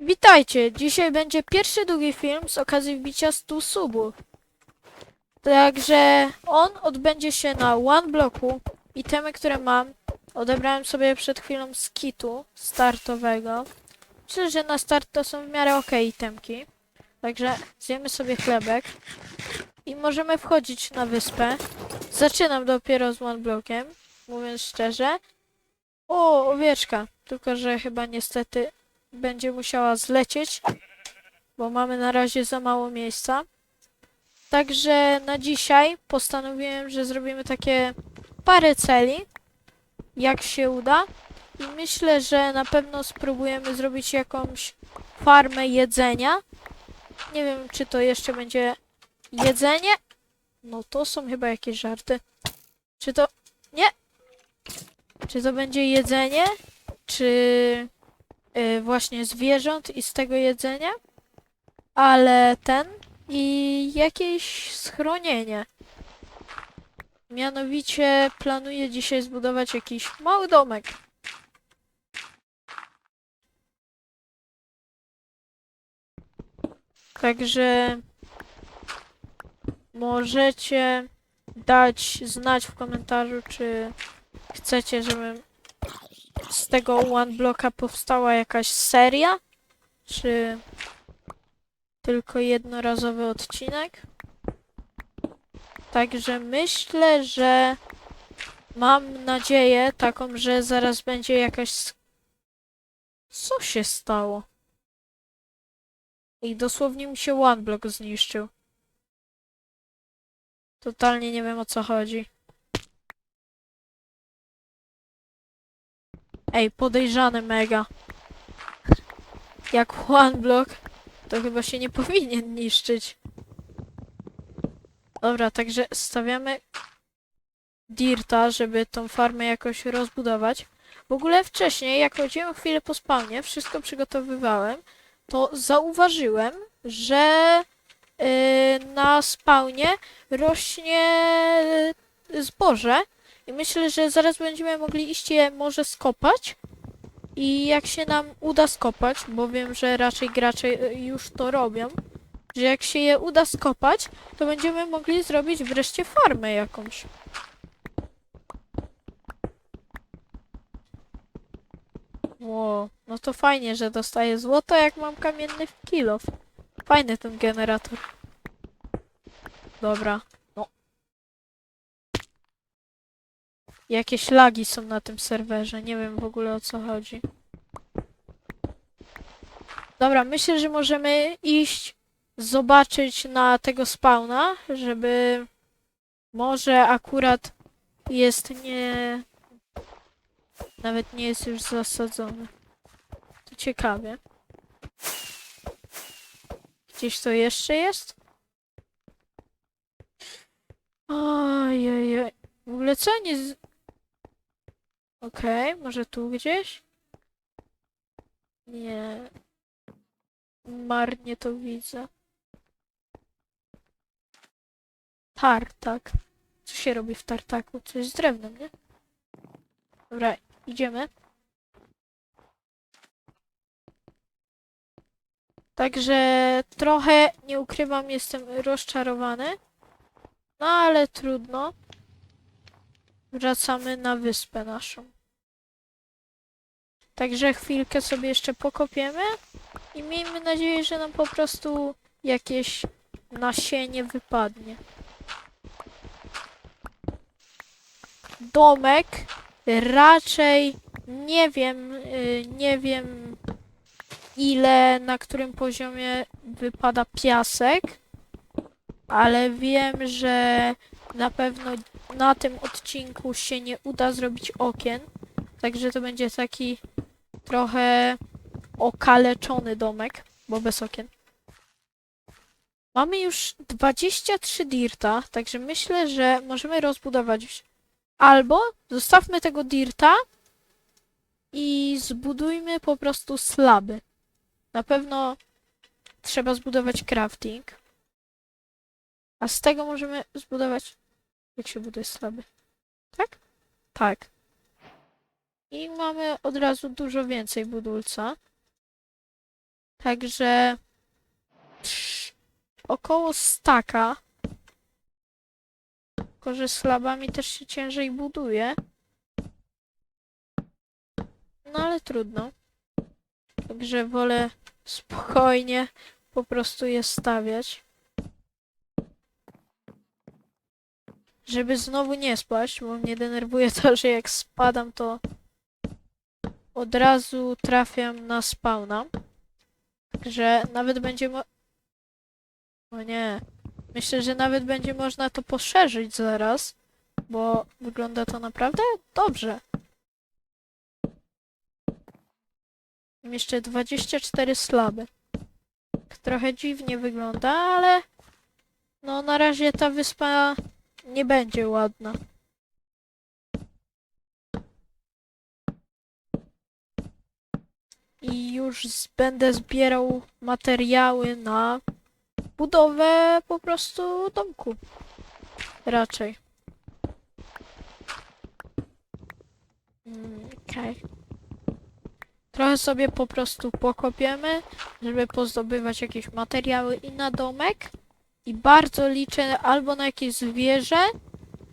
Witajcie! Dzisiaj będzie pierwszy długi film z okazji wbicia 100 subów. Także on odbędzie się na one bloku. Itemy, które mam, odebrałem sobie przed chwilą z kitu startowego. Myślę, że na start to są w miarę ok itemki. Także zjemy sobie chlebek i możemy wchodzić na wyspę. Zaczynam dopiero z one blokiem, mówiąc szczerze. O, owieczka. Tylko, że chyba niestety będzie musiała zlecieć, bo mamy na razie za mało miejsca. Także na dzisiaj postanowiłem, że zrobimy takie parę celi, jak się uda. I myślę, że na pewno spróbujemy zrobić jakąś farmę jedzenia. Nie wiem, czy to jeszcze będzie jedzenie. No to są chyba jakieś żarty. Czy to... Nie! Czy to będzie jedzenie? Czy y, właśnie zwierząt i z tego jedzenia, ale ten i jakieś schronienie. Mianowicie planuję dzisiaj zbudować jakiś mały domek. Także możecie dać znać w komentarzu, czy chcecie, żebym z tego one bloka powstała jakaś seria? Czy tylko jednorazowy odcinek? Także myślę, że mam nadzieję taką, że zaraz będzie jakaś. Co się stało? I dosłownie mi się one block zniszczył. Totalnie nie wiem o co chodzi. Ej, podejrzany mega. Jak one block, to chyba się nie powinien niszczyć. Dobra, także stawiamy dirta, żeby tą farmę jakoś rozbudować. W ogóle wcześniej, jak chodziłem chwilę po spawnie, wszystko przygotowywałem, to zauważyłem, że yy, na spawnie rośnie yy, zboże i myślę, że zaraz będziemy mogli iść je może skopać. I jak się nam uda skopać, bo wiem, że raczej gracze y, już to robią, że jak się je uda skopać, to będziemy mogli zrobić wreszcie farmę jakąś. Ło, no to fajnie, że dostaję złoto, jak mam kamienny kilof. Fajny ten generator. Dobra, Jakieś lagi są na tym serwerze, nie wiem w ogóle o co chodzi. Dobra, myślę, że możemy iść zobaczyć na tego spawna, żeby może akurat jest nie... Nawet nie jest już zasadzony. To ciekawie. Gdzieś to jeszcze jest? Ojej, w ogóle co nie z... Okej, może tu gdzieś? Nie. Marnie to widzę. Tartak. Co się robi w tartaku? Coś z drewnem, nie? Dobra, idziemy. Także trochę, nie ukrywam, jestem rozczarowany. No ale trudno. Wracamy na wyspę naszą. Także chwilkę sobie jeszcze pokopiemy i miejmy nadzieję, że nam po prostu jakieś nasienie wypadnie. Domek raczej nie wiem, y, nie wiem ile, na którym poziomie wypada piasek, ale wiem, że na pewno na tym odcinku się nie uda zrobić okien, także to będzie taki trochę okaleczony domek, bo bez okien. Mamy już 23 dirta, także myślę, że możemy rozbudować albo zostawmy tego dirta i zbudujmy po prostu slaby. Na pewno trzeba zbudować crafting. A z tego możemy zbudować. Jak się buduje slaby? Tak? Tak. I mamy od razu dużo więcej budulca. Także około staka. Tylko, że slabami też się ciężej buduje. No ale trudno. Także wolę spokojnie po prostu je stawiać. Żeby znowu nie spaść, bo mnie denerwuje to, że jak spadam, to od razu trafiam na spawna. Także nawet będzie mo... O nie. Myślę, że nawet będzie można to poszerzyć zaraz, bo wygląda to naprawdę dobrze. Mam jeszcze 24 slaby. Trochę dziwnie wygląda, ale no na razie ta wyspa nie będzie ładna. I już będę zbierał materiały na budowę po prostu domku. Raczej. Mm, Okej. Trochę sobie po prostu pokopiemy, żeby pozdobywać jakieś materiały i na domek. I bardzo liczę albo na jakieś zwierzę,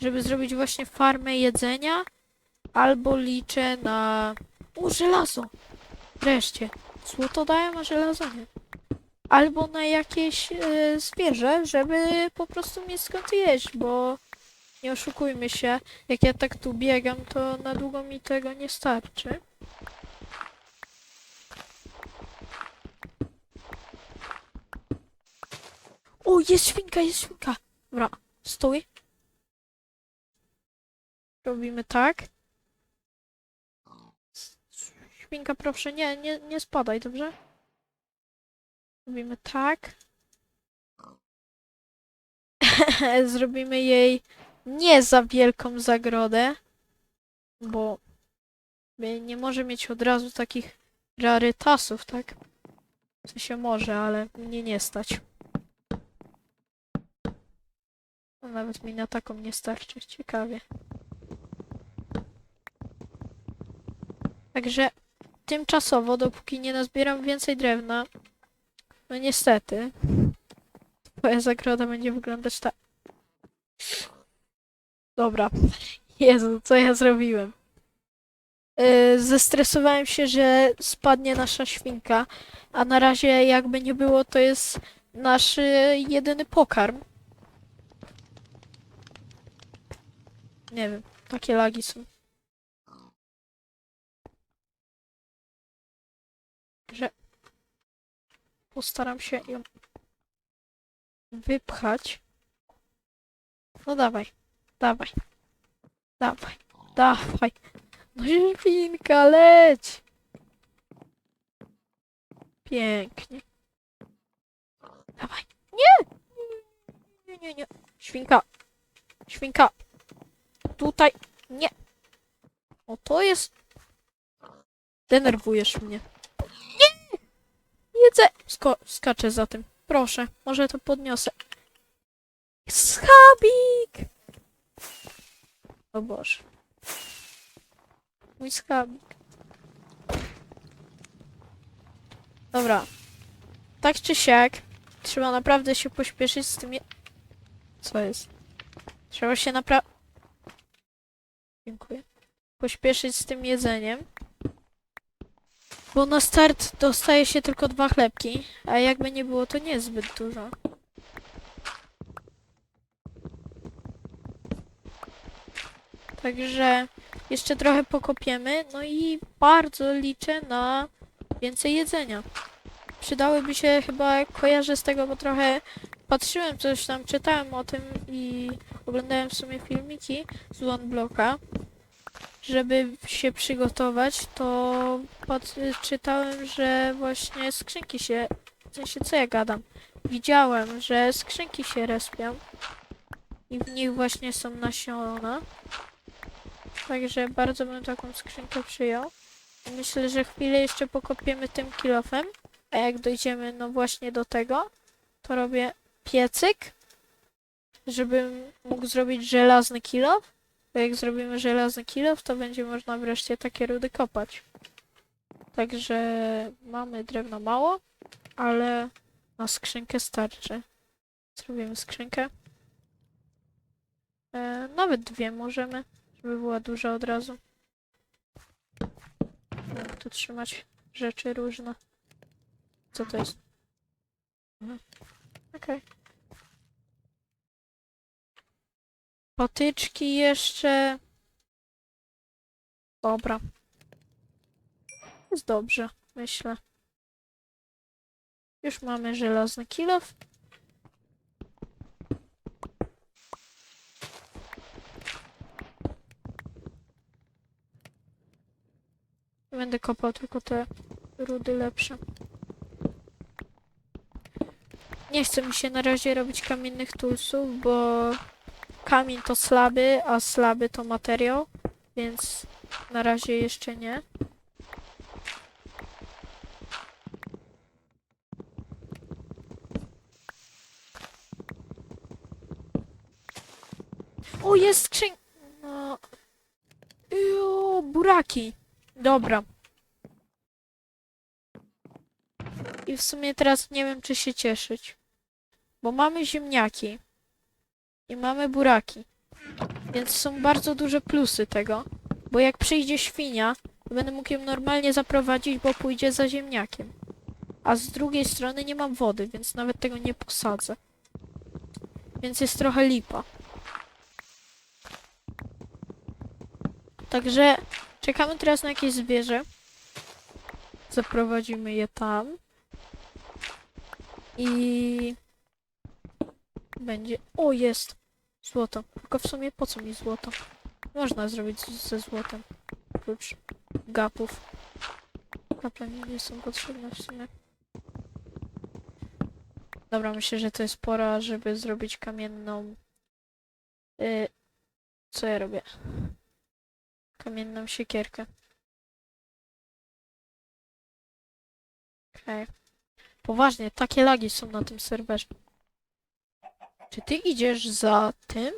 żeby zrobić właśnie farmę jedzenia, albo liczę na... U, żelazo! Wreszcie. Złoto dają, a żelazo nie. Albo na jakieś e, zwierzę, żeby po prostu mieć skąd jeść, bo nie oszukujmy się, jak ja tak tu biegam, to na długo mi tego nie starczy. O, jest świnka, jest świnka. Dobra, stój. Robimy tak. Świnka, proszę, nie, nie, nie spadaj, dobrze? Robimy tak. Zrobimy jej nie za wielką zagrodę, bo nie może mieć od razu takich rarytasów, tak? W sensie może, ale mnie nie stać. No, nawet mi na taką nie starczy, ciekawie. Także tymczasowo, dopóki nie nazbieram więcej drewna, no niestety, twoja zagroda będzie wyglądać tak. Dobra. Jezu, co ja zrobiłem? Yy, zestresowałem się, że spadnie nasza świnka, a na razie jakby nie było, to jest nasz y, jedyny pokarm. Nie wiem, takie lagi są. Że postaram się ją wypchać. No dawaj, dawaj, dawaj, dawaj. No świnka, leć! Pięknie. Dawaj. Nie! Nie, nie, nie. Świnka. Świnka. Tutaj. Nie. O, to jest... Denerwujesz mnie. Nie! Jedzę. Sko skaczę za tym. Proszę, może to podniosę. Schabik! O Boże. Mój schabik. Dobra. Tak czy siak, trzeba naprawdę się pośpieszyć z tym je... Co jest? Trzeba się naprawdę... Pośpieszyć z tym jedzeniem. Bo na start dostaje się tylko dwa chlebki, a jakby nie było, to niezbyt dużo. Także jeszcze trochę pokopiemy, no i bardzo liczę na więcej jedzenia. Przydałyby się chyba, kojarzę z tego, bo trochę patrzyłem, coś tam czytałem o tym i oglądałem w sumie filmiki z OneBlocka. Żeby się przygotować, to czytałem, że właśnie skrzynki się, w sensie co ja gadam, widziałem, że skrzynki się respią i w nich właśnie są nasiona. Także bardzo bym taką skrzynkę przyjął. Myślę, że chwilę jeszcze pokopiemy tym kilofem, a jak dojdziemy no właśnie do tego, to robię piecyk, żebym mógł zrobić żelazny kilof. Bo jak zrobimy żelazny kilof, to będzie można wreszcie takie rudy kopać. Także mamy drewno mało. ale na skrzynkę starczy. Zrobimy skrzynkę. E, nawet dwie możemy, żeby była duża od razu. Jak tu trzymać rzeczy różne. Co to jest? Mhm. Okej. Potyczki jeszcze. Dobra. Jest dobrze, myślę. Już mamy żelazny kilof. Będę kopał tylko te rudy lepsze. Nie chce mi się na razie robić kamiennych tulsów, bo kamień to slaby, a slaby to materiał, więc na razie jeszcze nie. O, jest skrzyń... No. Jo, buraki. Dobra. I w sumie teraz nie wiem, czy się cieszyć. Bo mamy ziemniaki. I mamy buraki. Więc są bardzo duże plusy tego. Bo jak przyjdzie świnia, to będę mógł ją normalnie zaprowadzić, bo pójdzie za ziemniakiem. A z drugiej strony nie mam wody, więc nawet tego nie posadzę. Więc jest trochę lipa. Także czekamy teraz na jakieś zwierzę. Zaprowadzimy je tam. I będzie. O, jest! Złoto. Tylko w sumie po co mi złoto? Można zrobić ze złotem. Oprócz gapów. Gaple mi nie są potrzebne w sumie. Dobra, myślę, że to jest pora, żeby zrobić kamienną. Y... Co ja robię? Kamienną siekierkę. Okej. Poważnie, takie lagi są na tym serwerze. Czy ty idziesz za tym?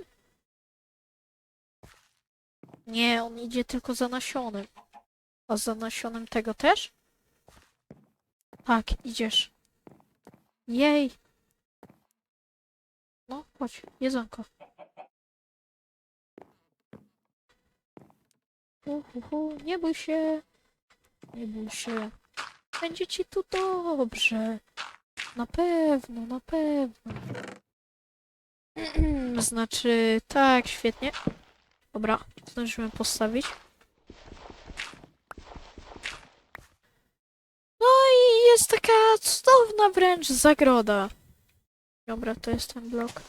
Nie, on idzie tylko za nasionem. A za nasionem tego też? Tak, idziesz. Jej. No, chodź, jedzonko. Hu, hu, hu, nie bój się. Nie bój się. Będzie ci tu dobrze. Na pewno, na pewno. Znaczy, tak, świetnie. Dobra, zdążymy postawić. No i jest taka cudowna wręcz zagroda. Dobra, to jest ten blok.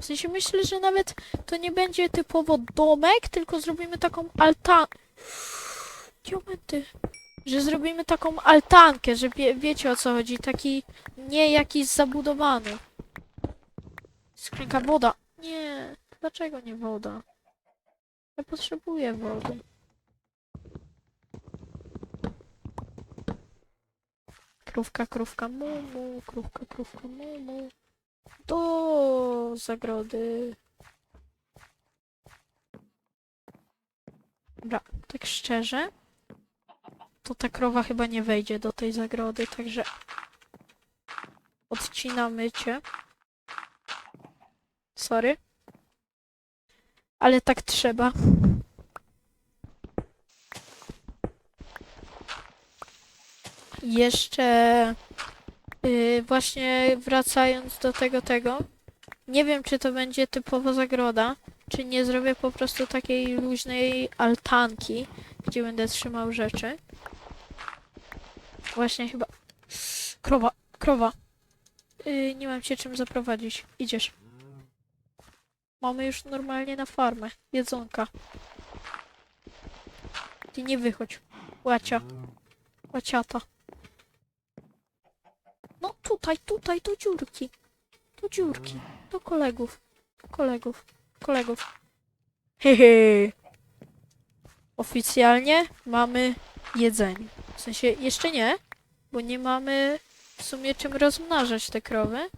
W sensie myślę, że nawet to nie będzie typowo domek, tylko zrobimy taką altan... Diamenty. Że zrobimy taką altankę, że wie, wiecie o co chodzi, taki nie jakiś zabudowany. Skrzynka woda. Nie, dlaczego nie woda? Ja potrzebuję wody. Krówka, krówka, mumu, krówka, krówka, mumu. Do zagrody. Dobra, tak szczerze, to ta krowa chyba nie wejdzie do tej zagrody, także odcinamy cię. Sorry. Ale tak trzeba. Jeszcze yy, właśnie wracając do tego tego. Nie wiem, czy to będzie typowo zagroda, czy nie zrobię po prostu takiej luźnej altanki, gdzie będę trzymał rzeczy. Właśnie chyba. Krowa, krowa. Yy, nie mam cię czym zaprowadzić. Idziesz. Mamy już normalnie na farmę. Jedzonka. Ty nie wychodź. Łacia. Łaciata. No tutaj, tutaj, do dziurki. Do dziurki. Do kolegów. Kolegów. Kolegów. Hehe. Oficjalnie mamy jedzenie. W sensie jeszcze nie, bo nie mamy w sumie czym rozmnażać te krowy.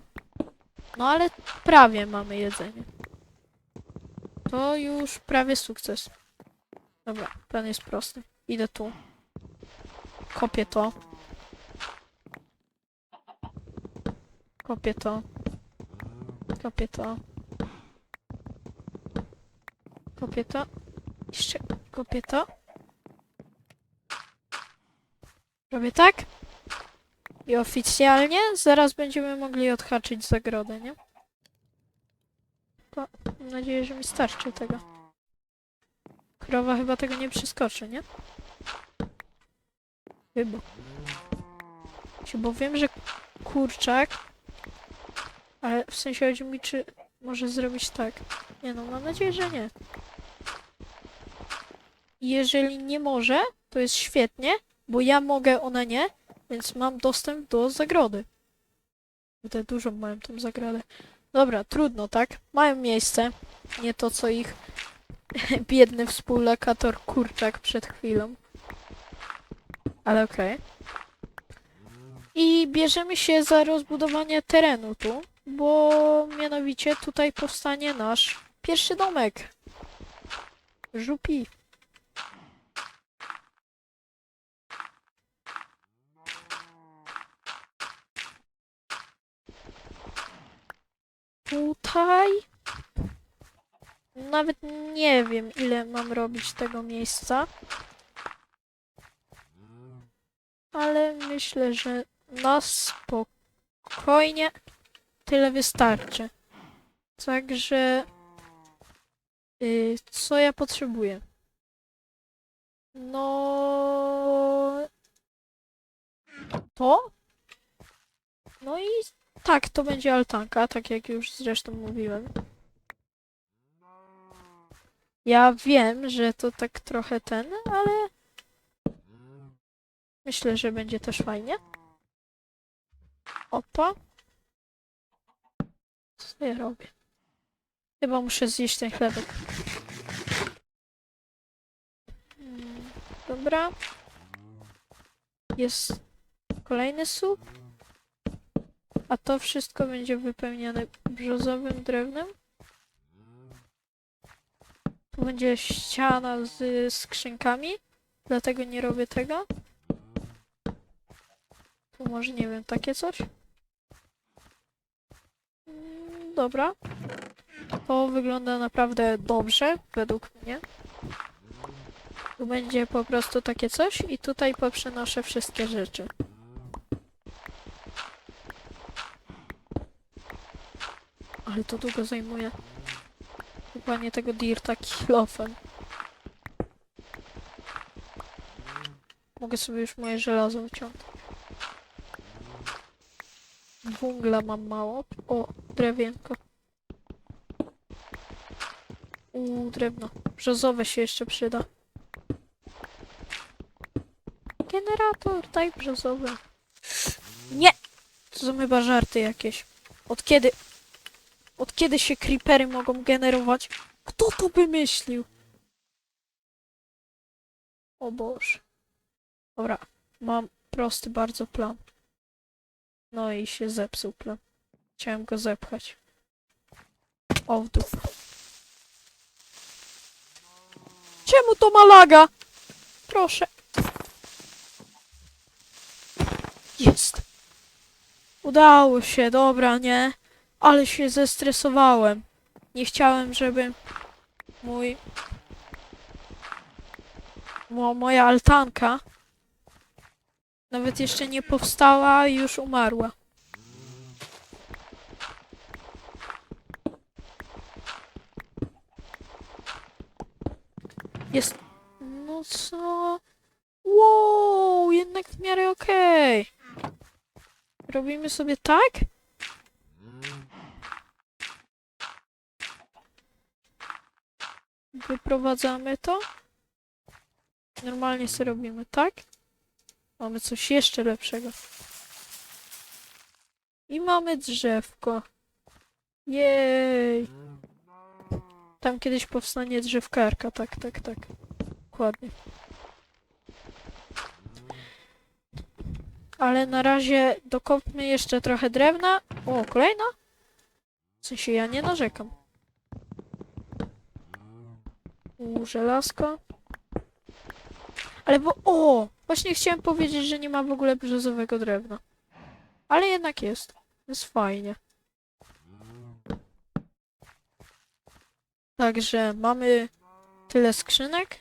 No ale prawie mamy jedzenie. To już prawie sukces. Dobra, plan jest prosty. Idę tu. Kopię to. Kopię to. Kopię to. Kopię to. Jeszcze kopię to. Robię tak. I oficjalnie zaraz będziemy mogli odhaczyć zagrodę, nie? To mam nadzieję, że mi starczy tego. Krowa chyba tego nie przeskoczy, nie? Chyba. Bo wiem, że kurczak. Ale w sensie chodzi mi, czy może zrobić tak. Nie no, mam nadzieję, że nie. Jeżeli nie może, to jest świetnie, bo ja mogę, ona nie, więc mam dostęp do zagrody. Kurde, dużo mają tą zagrodę. Dobra, trudno, tak? Mają miejsce. Nie to, co ich biedny współlokator kurczak przed chwilą. Ale okej. I bierzemy się za rozbudowanie terenu tu, bo mianowicie tutaj powstanie nasz pierwszy domek. Żupi. Tutaj nawet nie wiem, ile mam robić tego miejsca. Ale myślę, że na spokojnie tyle wystarczy. Także y, co ja potrzebuję? No to? No i tak, to będzie altanka, tak jak już zresztą mówiłem. Ja wiem, że to tak trochę ten, ale myślę, że będzie też fajnie. Opa. Co ja robię? Chyba muszę zjeść ten chlebek. Mm, Dobra. Jest kolejny słup. A to wszystko będzie wypełnione brzozowym drewnem. Tu będzie ściana z skrzynkami, dlatego nie robię tego. Tu może, nie wiem, takie coś. Mm, Dobra. To wygląda naprawdę dobrze, według mnie. Tu będzie po prostu takie coś i tutaj poprzenoszę wszystkie rzeczy. Ale to długo zajmuje. Kupanie tego dirta kilofem. Mogę sobie już moje żelazo wyciągnąć. Wungla mam mało. O, drewienko. Uuu, drewno. Brzozowe się jeszcze przyda. Generator, daj brzozowe. Nie! To są chyba żarty jakieś. Od kiedy... Od kiedy się creepery mogą generować? Kto to wymyślił? O Boże. Dobra, mam prosty bardzo plan. No i się zepsuł plan. Chciałem go zepchać. O w dół. Czemu to ma laga? Proszę. Jest. Udało się, dobra, nie? Ale się zestresowałem. Nie chciałem, żeby mój... Mo, moja altanka nawet jeszcze nie powstała, a już umarła. Jest... No co? Wow, jednak w miarę okej. Robimy sobie tak? Wyprowadzamy to. Normalnie sobie robimy tak. Mamy coś jeszcze lepszego. I mamy drzewko. Jej. Tam kiedyś powstanie drzewkarka. Tak, tak, tak. Dokładnie. Ale na razie dokopmy jeszcze trochę drewna. O, kolejna? W sensie ja nie narzekam. U, żelazko. Ale bo... O! Właśnie chciałem powiedzieć, że nie ma w ogóle brzozowego drewna. Ale jednak jest. Jest fajnie. Także mamy tyle skrzynek.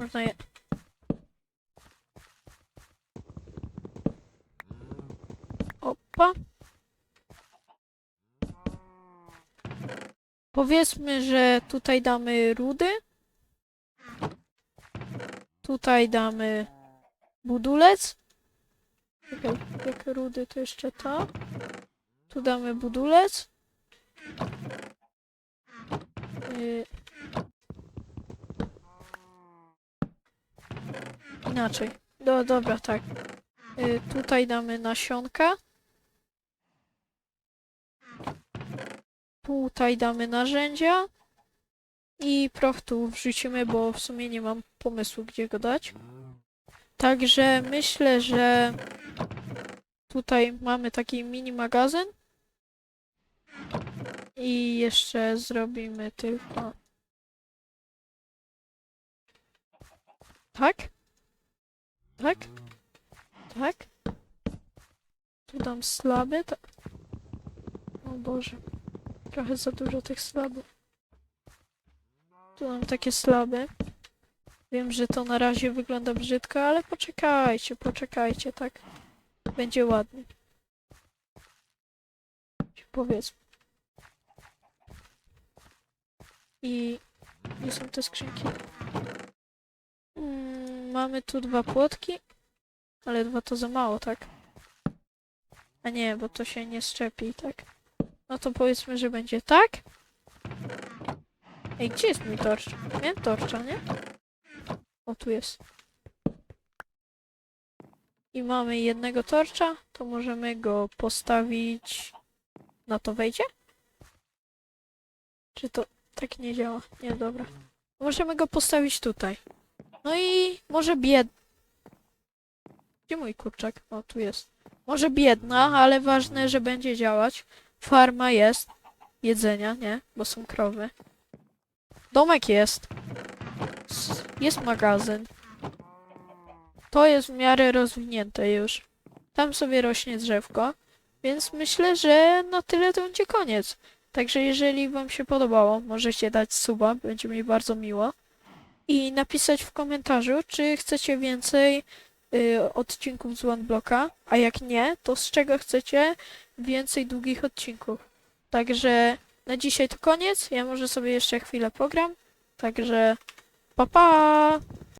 Można je... Opa. Powiedzmy, że tutaj damy rudy. Tutaj damy budulec. Czekaj, jak rudy to jeszcze to. Tu damy budulec. Y... Inaczej. Do, dobra, tak. Y, tutaj damy nasionka. Tutaj damy narzędzia. I proch tu wrzucimy, bo w sumie nie mam pomysłu, gdzie go dać. Także myślę, że tutaj mamy taki mini magazyn. I jeszcze zrobimy tylko. Tak? Tak? Tak? Tu dam slaby. Ta... O Boże. Trochę za dużo tych slabów. Tu mam takie slaby. Wiem, że to na razie wygląda brzydko, ale poczekajcie, poczekajcie, tak? Będzie ładnie. Powiedzmy. I gdzie są te skrzynki? Mm, mamy tu dwa płotki, ale dwa to za mało, tak? A nie, bo to się nie szczepi, tak? No to powiedzmy, że będzie tak. Ej, gdzie jest mój torcz? Miałem torcza, nie? O, tu jest. I mamy jednego torcza, to możemy go postawić... Na to wejdzie? Czy to tak nie działa? Nie, dobra. Możemy go postawić tutaj. No i może bied... Gdzie mój kurczak? O, tu jest. Może biedna, ale ważne, że będzie działać. Farma jest. Jedzenia, nie? Bo są krowy. Domek jest. Jest magazyn. To jest w miarę rozwinięte już. Tam sobie rośnie drzewko. Więc myślę, że na tyle to będzie koniec. Także jeżeli wam się podobało, możecie dać suba, będzie mi bardzo miło. I napisać w komentarzu, czy chcecie więcej y, odcinków z OneBlocka, a jak nie, to z czego chcecie więcej długich odcinków. Także na dzisiaj to koniec. Ja może sobie jeszcze chwilę pogram. Także pa pa!